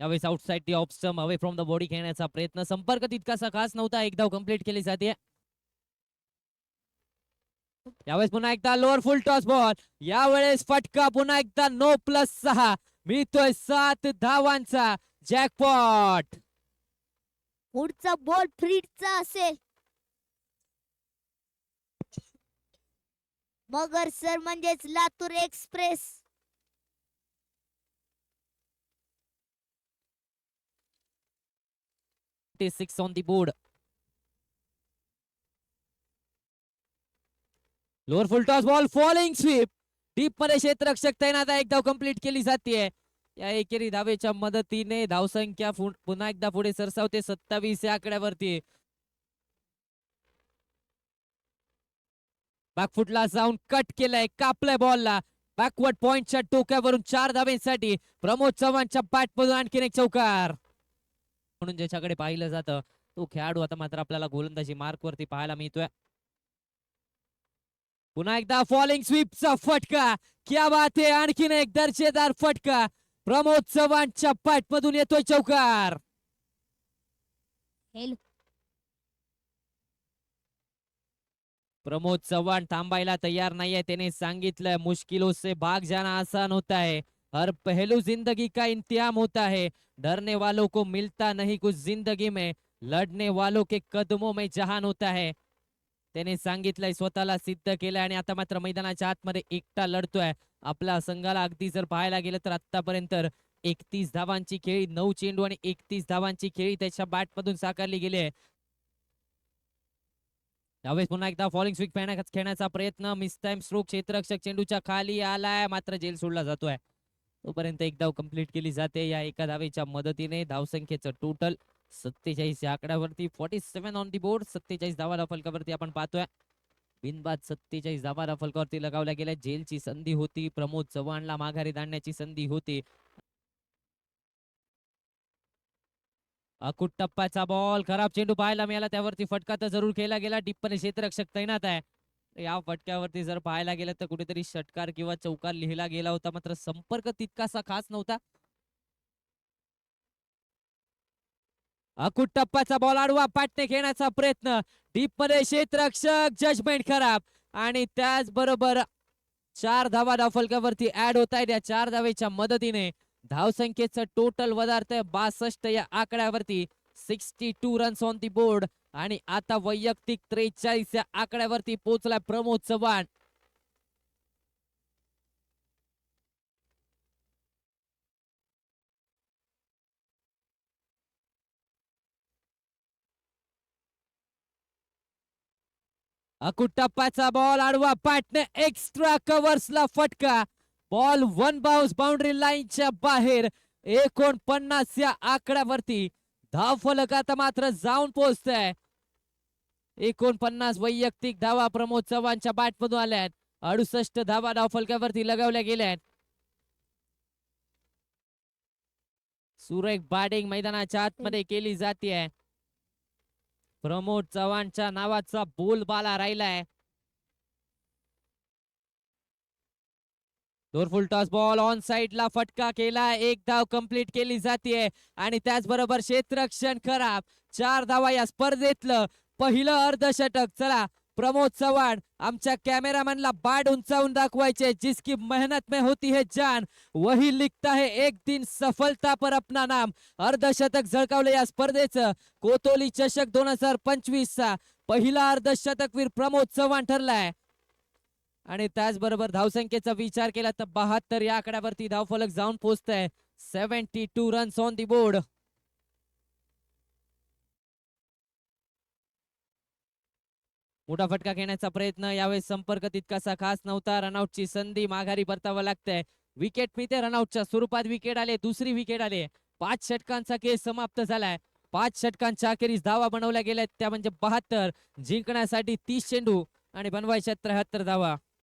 यावेळेस outside the off stump away from the body खेळण्याचा प्रयत्न. संपर्क तितकासा खास नव्हता एक धाव केली जाते. यावेळेस पुन्हा एकदा लोअर फुल टॉस बॉल यावेळेस फटका पुन्हा एकदा नो प्लस सहा. मिळतोय सात धावांचा जॅकपॉट पुढचा बॉल फ्रीडचा असेल. मगर सर म्हणजेच Latur express 56 on the board. Lower full toss ball following sweep डीपमध्ये क्षेत्ररक्षक तैनात आहे. एक धाव कंप्लीट केली जाते या एकेरी धावेच्या मदतीने धावसंख्या पुन्हा एकदा पुढे सरसावते. सत्तावीस या आकड्यावरती. बॅकफुटला जाऊन कट केलाय. कापलाय बॉलला बॅकवर्ड पॉइंटच्या टोक्यावरून चार धावेसाठी प्रमोद चव्हाणच्या बॅट मधून आणखीन एक चौकार. म्हणून ज्याच्याकडे पाहिलं जातं तो खेळाडू आता मात्र आपल्याला गोलंदाजी मार्क वरती पाहायला मिळतोय. पुन्हा एकदा फॉलिंग स्वीपचा फटका. क्या बात आहे आणखीन एक दर्जेदार फटका. प्रमोद चव्हाणच्या बॅट मधून येतोय चौकार. प्रमोद चव्हाण थांबायला तयार नाहीये त्याने सांगितलंय मुश्किलों से भाग जाना आसान होता है. हर पहलू जिंदगी का इंतजाम होता है। डरने वालों को मिलता नहीं कुछ जिंदगी में। लढने वालों के कदमों में जहान होता है। त्याने सांगितलंय स्वतःला सिद्ध केलंय आणि आता मात्र मैदानाच्या आतमध्ये एकटा लढतोय. आपल्या संघाला अगदी जर पाहायला गेलं तर आतापर्यंत एकतीस धावांची खेळी नऊ चेंडू आणि एकतीस धावांची खेळी त्याच्या बॅट मधून साकारली गेली आहे. यावेळेस पुन्हा एकदा फॉलिंग स्विक खेळण्याचा प्रयत्न. मिस टाइम स्ट्रोक क्षेत्ररक्षक चेंडूच्या खाली आलाय. मात्र जेल सोडला जातोय. तोपर्यंत एक धाव कंप्लीट केली जाते. या एका धावेच्या मदतीने धावसंख्येचं टोटल सत्तेचाळीस या आकड्यावरती forty seven on the board सत्तेचाळीस धावा फलकावरती आपण पाहतोय. बिनबाद सत्तेचाळीस धावा फलकावरती लगावल्या गेल्या. जेलची संधी होती प्रमोद चव्हाणला माघारी दांडण्याची संधी होती. अकुट टप्पाचा बॉल खराब चेंडू पाहायला मिळाला. त्यावरती फटका तर जरूर केला गेला. टिप्पणी क्षेत्ररक्षक तैनात आहे. या फटक्यावरती जर पाहायला गेलं तर कुठेतरी षटकार किंवा चौकार लिहिला गेला होता. मात्र संपर्क तितकासा खास नव्हता. अकुट टप्प्याचा बॉल आडवा पाटणे घेण्याचा प्रयत्न. डीपमध्ये क्षेत्रक्षक जजमेंट खराब. आणि त्याचबरोबर चार धावा धावफलकावरती ऍड होत आहेत या चार धावेच्या मदतीने. धावसंख्येचं टोटल वधारतंय बासष्ट या आकड्यावरती. Sixty two runs on the board आणि आता वैयक्तिक त्रेचाळीस या आकड्यावरती पोहोचलाय प्रमोद चव्हाण. अकुट टप्प्याचा बॉल आडवा पाटणे एक्स्ट्रा कव्हर्सला फटका. बॉल वन बाउन्स बाउंड्री लाईनच्या बाहेर एकोणपन्नास या आकड्यावरती धाव फलक आता मात्र जाऊन पोहोचतंय. एकोणपन्नास वैयक्तिक धावा प्रमोद चव्हाणच्या बॅट मधून आल्यात. अडुसष्ट धावा धाव फलकावरती लगावल्या गेल्यात. सुरेख बॅटिंग मैदानाच्या आतमध्ये केली जाते प्रमोद चव्हाणच्या नावाचा बोलबाला राहिलाय. दोरफुल टॉस बॉल ऑन ला फटका केला एक धाव कंप्लीट केली जाते आणि त्याचबरोबर क्षेत्ररक्षण खराब. चार धावा या स्पर्धेतलं पहिलं अर्धशतक. चला प्रमोद चव्हाण आमच्या कॅमेरामॅनला बाद उंचावून दाखवायचे. जिसकी मेहनत में होती है जान वही लिखता है एक दिन सफलता पर अपना नाम. अर्धशतक झळकावलं या स्पर्धेचं. कोतोली चषक दोन हजार पंचवीस चा पहिला अर्धशतकवीर प्रमोद चव्हाण ठरलाय. आणि त्याचबरोबर धावसंख्येचा विचार केला तर बहात्तर या आकड्यावरती धावफलक जाऊन पोहोचतंय. Seventy two runs on the board मोठा फटका घेण्याचा प्रयत्न यावेळेस संपर्क तितकासा खास नव्हता. रनआउटची संधी माघारी परतावं लागतंय. विकेट मिळते रनआउटच्या स्वरूपात विकेट आले दुसरी विकेट आले. पाच षटकांचा केस समाप्त झालाय. पाच षटकांच्या अखेरीस धावा बनवल्या गेल्या त्या म्हणजे बहात्तर. जिंकण्यासाठी तीस चेंडू आणि बनवायच्या त्र्याहत्तर धावा.